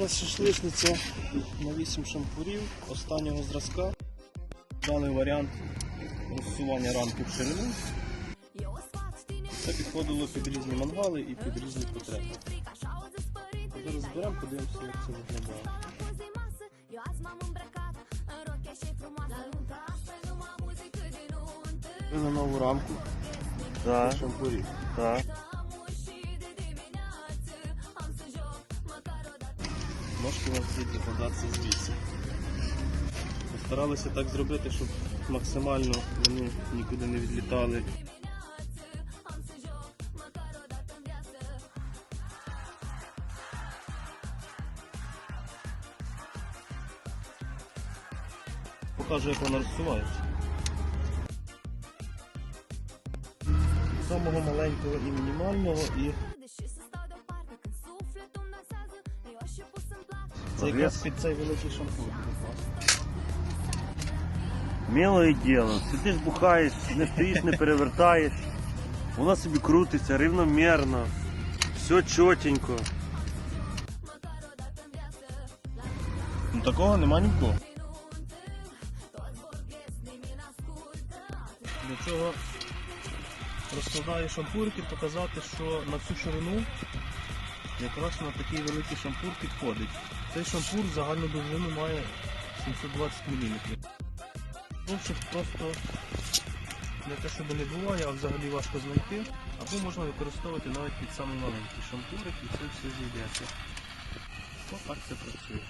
У нас шашличниця на 8 шампурів останнього зразка. Даний варіант розсування рамки в ширину. Це підходило під різні мангали і під різні потреби. Зараз зберемо, подивимося, як це виглядає. На нову рамку Так, шампурів. так. Ножки у нас будуть звідси. Постаралися так зробити, щоб максимально вони нікуди не відлітали. Покажу, як вона розсувається. Самого маленького і мінімального і це якраз під цей великий класно. Милое діло. Сидиш, бухаєш, не стоїш, не перевертаєш. Вона собі крутиться рівномірно. Все чотенько. Ну такого нема ні в кого. Для цього розкладаю шампурки, показати, що на всю ширину якраз на такий великий шампур підходить. Цей шампур загальну довжину має 720 мм. Довших просто не те, щоб не буває, а взагалі важко знайти. Або можна використовувати навіть під самий маленький шампурик і це все зійдеться. Отак це працює.